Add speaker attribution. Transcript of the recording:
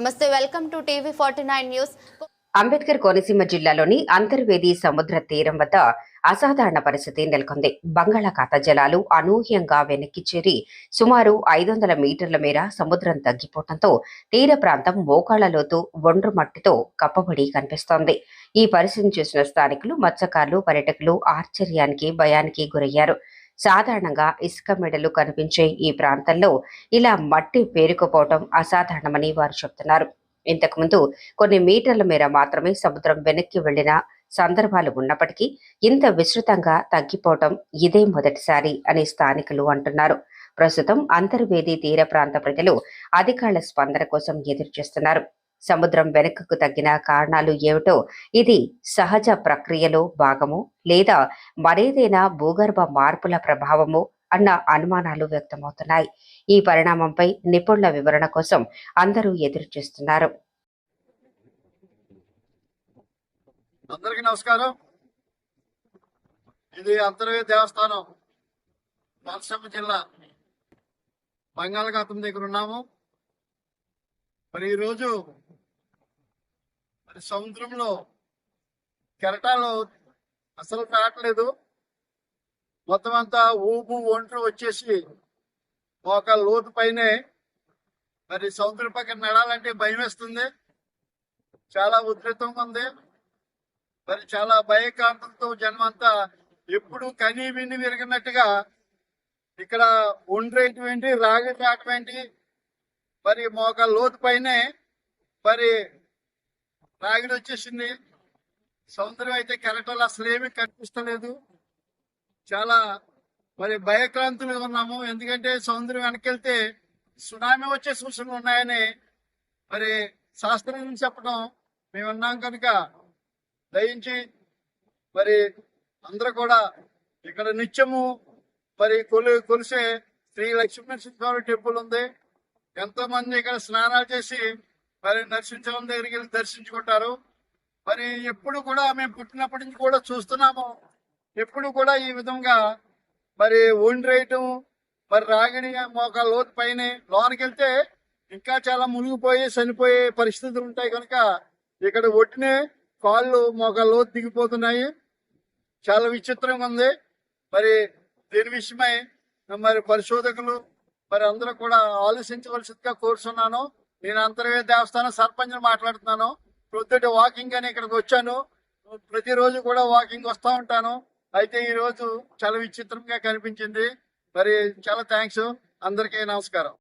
Speaker 1: నమస్తే welcome to TV forty nine news.
Speaker 2: Ambedkar Konaseema జిల్లాలోని అంతర్వేది సముద్ర తీరం వద్ద అసాధారణ పరిస్థితి నెలకొంది. బంగాళాఖాత జలాలు అనూహ్యంగా వెనక్కి చేరి సుమారు ఐదు వందల మీటర్ల మేర సముద్రం తగ్గిపోవడంతో తీర ప్రాంతం మోకాళ్ళలోతు ఒండ్రు మట్టితో కప్పబడి కనిపిస్తోంది. ఈ పరిస్థితిని చూసిన స్థానికులు మత్స్యకారులు పర్యటకులు ఆశ్చర్యానికి భయానికి గురయ్యారు. సాధారణంగా ఇసుక మెడలు కనిపించే ఈ ప్రాంతంలో ఇలా మట్టి పేరుకుపోవటం అసాధారణమని వారు చెప్తున్నారు. ఇంతకుముందు కొన్ని మీటర్ల మేర మాత్రమే సముద్రం వెనక్కి వెళ్ళిన సందర్భాలు ఉన్నప్పటికీ ఇంత విస్తృతంగా తగ్గిపోవటం ఇదే మొదటిసారి అని స్థానికులు అంటున్నారు. ప్రస్తుతం అంతర్వేది తీర ప్రాంత ప్రజలు అధికారుల స్పందన కోసం ఎదురు చూస్తున్నారు సముద్రం వెనుకకు తగ్గిన కారణాలు ఏమిటో ఇది సహజ ప్రక్రియలో భాగము లేదా మరేదైనా భూగర్భ మార్పుల ప్రభావము అన్న అనుమానాలు వ్యక్తమవుతున్నాయి. ఈ పరిణామంపై నిపుణుల వివరణ కోసం అందరూ ఎదురు చూస్తున్నారు.
Speaker 3: అందరికీ నమస్కారం. ఇది అంతర్వేది దేవస్థానం రాజశ్యామ జిల్లా బంగాళాఖాతం దగ్గర ఉన్నాము. మరి ఈరోజు మరి సముద్రంలో కెరటాలు అసలు రావట్లేదు. మొత్తం అంతా ఊపు ఒంటరి వచ్చేసి ఒక లోతు పైనే మరి సముద్రం పక్కన నడాలంటే భయం వేస్తుంది చాలా ఉధృతంగా ఉంది. మరి చాలా భయకాంతంతో జన్మంతా ఎప్పుడు కని విని విరిగినట్టుగా ఇక్కడ ఒండ్రేటువంటి రాగి రాటువంటి మరి మోక లోతు పైనే మరి రాగిడి వచ్చేసింది. సముద్రం అయితే కెరటాలు అసలు ఏమీ కనిపిస్తలేదు. చాలా మరి భయక్రాంతులు ఉన్నాము. ఎందుకంటే సముద్రం వెనకెళ్తే సునామీ వచ్చే సూచనలు ఉన్నాయని మరి శాస్త్రం చెప్పడం మేము ఉన్నాం కనుక దయించి మరి అందరూ కూడా ఇక్కడ నిత్యము మరి కొలు కొలిసే శ్రీ లక్ష్మీనరసింహస్వామి టెంపుల్ ఉంది. ఎంతో మంది ఇక్కడ స్నానాలు చేసి మరి నరసింహం దగ్గరికి వెళ్ళి దర్శించుకుంటారు. మరి ఎప్పుడు కూడా మేము పుట్టినప్పటి నుంచి కూడా చూస్తున్నాము. ఎప్పుడు కూడా ఈ విధంగా మరి ఒండ్రేయటం మరి రాగిణి మోక లోతు పైన లోనికి వెళ్తే ఇంకా చాలా మునిగిపోయి చనిపోయే పరిస్థితులు ఉంటాయి కనుక ఇక్కడ ఒట్టినే కాళ్ళు మోక లోతు దిగిపోతున్నాయి. చాలా విచిత్రంగా ఉంది. మరి దీని విషయమై మరి పరిశోధకులు మరి అందరూ కూడా ఆలోచించవలసిందిగా కోరుతున్నాను నేను అంతర్వేద దేవస్థానం సర్పంచ్ మాట్లాడుతున్నాను. ప్రొద్దుట వాకింగ్ అని ఇక్కడికి వచ్చాను. ప్రతిరోజు కూడా వాకింగ్ వస్తూ ఉంటాను. అయితే ఈ రోజు చాలా విచిత్రంగా కనిపించింది. మరి చాలా థ్యాంక్స్ అందరికీ నమస్కారం.